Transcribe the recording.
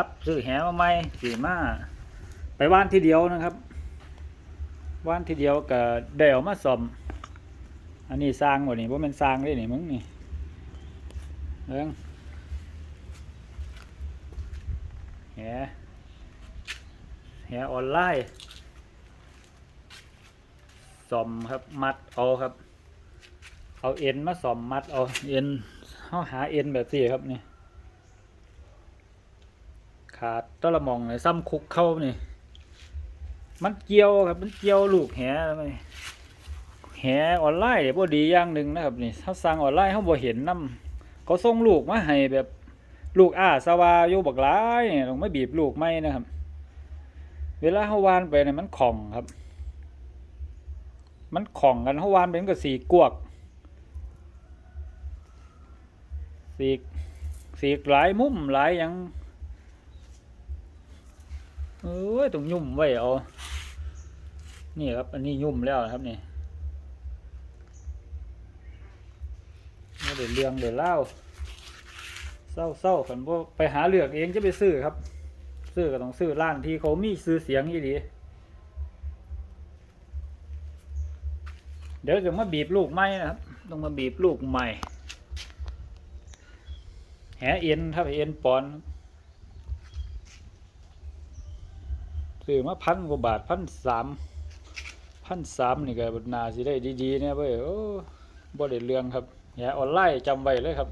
ครับซื้อแหมาใหม่สีมาไปว่านทีเดียวนะครับ ว่านทีเดียวกับเดี่ยวมาซ่อมอันนี้สร้างหมดนี่ว่ามันสร้างได้นี่มึงนี่เอิงแหแหออนไลน์ซ่อมครับมัดเอาครับ เอาเอ็นมาซ่อมมัดเอาเอ็นเขาหาเอ็นแบบสี่ครับนี่ ขาดตะละมองเลยซ้ำคุกเข้านี่ มันเกี่ยวครับมันเกี่ยวลูกแหไหมแหออนไลน์เนี่ยบ่ดีอย่างหนึ่งนะครับนี่ถ้าสั่งออนไลน์เขาบ่เห็นนํเขาส่งลูกมาให้แบบลูกอ้าสวาอยู่บักหลายเนี่ยต้องไม่บีบลูกไม่นะครับ เวลาเขาวานไปเนี่ยมันของครับ มันของกันเขาวานเป็นกับสีกวกสีสีหลายมุมหลายหยัง เอ้ยต้องยุ่มไว้เอานี่ครับ อันนี้ยุ่มแล้วนะครับนี่เดี๋ยวเรื่องเดี๋ยวเล่าเศร้าเศร้าขันพวกไปหาเลือกเองจะไปซื้อครับ ซื้อก็ต้องซื้อร้านที่เขามีซื้อเสียงอีดีเดี๋ยวจะมาบีบลูกไม้นะครับ ต้องมาบีบลูกใหม่ แหเอ็นครับเอ็นปอนครับ ซื้อมาพันกว่าบาทพันสามพันสามนี่ก็นาสิได้ดีๆเนี่ยเว้ยโอ้บ่ได้เรื่องครับอย่าออนไลน์จำไว้เลยครับ